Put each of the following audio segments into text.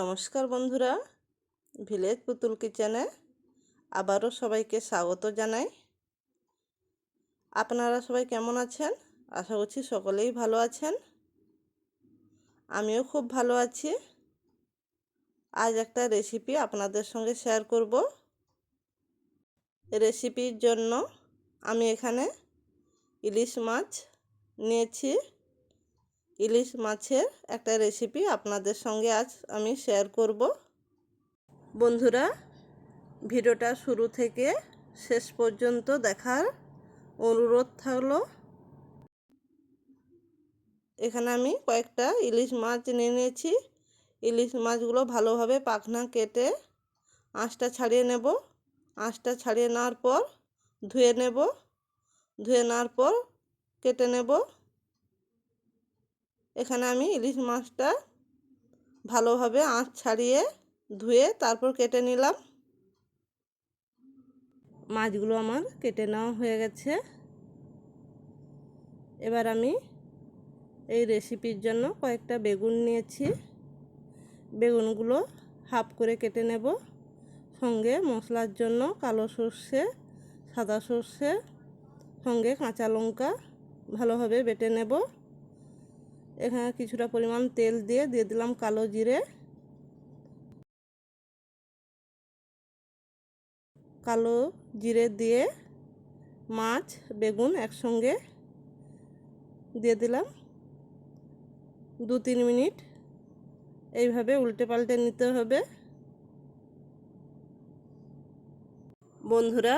নমস্কার বন্ধুরা, ভিলেজ পুতুল কিচেনে আবারও সবাইকে স্বাগত জানাই। আপনারা সবাই কেমন আছেন? আশা করছি সকলেই ভালো আছেন। আমিও খুব ভালো আছি। আজ একটা রেসিপি আপনাদের সঙ্গে শেয়ার করব। রেসিপির জন্য আমি এখানে ইলিশ মাছ নিয়েছি। ইলিশ মাছের একটা রেসিপি আপনাদের সঙ্গে আজ আমি শেয়ার করব। বন্ধুরা, ভিডিওটা শুরু থেকে শেষ পর্যন্ত দেখার অনুরোধ থাকল। এখানে আমি কয়েকটা ইলিশ মাছ নিয়ে নিয়েছি। ইলিশ মাছগুলো ভালোভাবে পাখনা কেটে আঁশটা ছাড়িয়ে নেব। আঁশটা ছাড়িয়ে নেওয়ার পর ধুয়ে নেব। ধুয়ে নেওয়ার পর কেটে নেব। এখানে আমি ইলিশ মাছটা ভালোভাবে আঁচ ছাড়িয়ে ধুয়ে তারপর কেটে নিলাম। মাছগুলো আমার কেটে নেওয়া হয়ে গেছে। এবার আমি এই রেসিপির জন্য কয়েকটা বেগুন নিয়েছি। বেগুনগুলো হাফ করে কেটে নেব। সঙ্গে মশলার জন্য কালো সর্ষে, সাদা সর্ষে, সঙ্গে কাঁচা লঙ্কা ভালোভাবে বেটে নেব। এখানে কিছুটা পরিমাণ তেল দিয়ে দিয়ে দিলাম কালো জিরে। কালো জিরে দিয়ে মাছ, বেগুন একসঙ্গে দিয়ে দিলাম। দু তিন মিনিট এইভাবে উল্টে পাল্টে নিতে হবে। বন্ধুরা,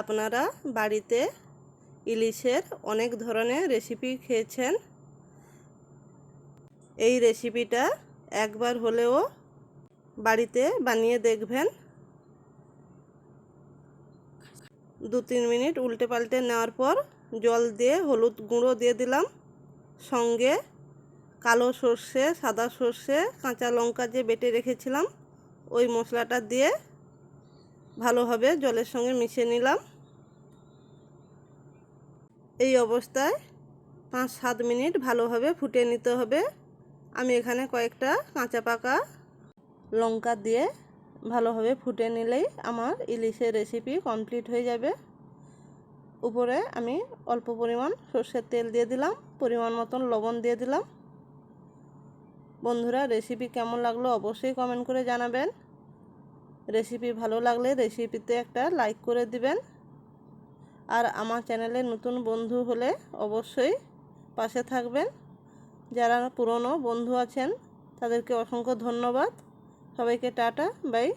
আপনারা বাড়িতে ইলিশের অনেক ধরনের রেসিপি খেয়েছেন। এই রেসিপিটা একবার হলেও বাড়িতে বানিয়ে দেখবেন। দু তিন মিনিট উল্টে পাল্টে নেওয়ার পর জল দিয়ে হলুদ গুঁড়ো দিয়ে দিলাম। সঙ্গে কালো সর্ষে, সাদা সর্ষে, কাঁচা লঙ্কা যে বেটে রেখেছিলাম, ওই মশলাটা দিয়ে ভালোভাবে জলের সঙ্গে মিশিয়ে নিলাম। এই অবস্থায় পাঁচ সাত মিনিট ভালোভাবে ফুটে নিতে হবে। আমি এখানে কয়েকটা কাঁচা পাকা লঙ্কা দিয়ে ভালোভাবে ফুটে নিলেই আমার ইলিশের রেসিপি কমপ্লিট হয়ে যাবে। উপরে আমি অল্প পরিমাণ সর্ষের তেল দিয়ে দিলাম, পরিমাণ মতন লবণ দিয়ে দিলাম। বন্ধুরা রেসিপি কেমন লাগল অবশ্যই কমেন্ট করে জানাবেন। রেসিপি ভালো লাগলে রেসিপিতে একটা লাইক করে দিবেন। আর আমার চ্যানেলে নতুন বন্ধু হলে অবশ্যই পাশে থাকবেন। যারা পুরনো বন্ধু আছেন তাদেরকে অসংখ্য ধন্যবাদ। সবাইকে টাটা বাই।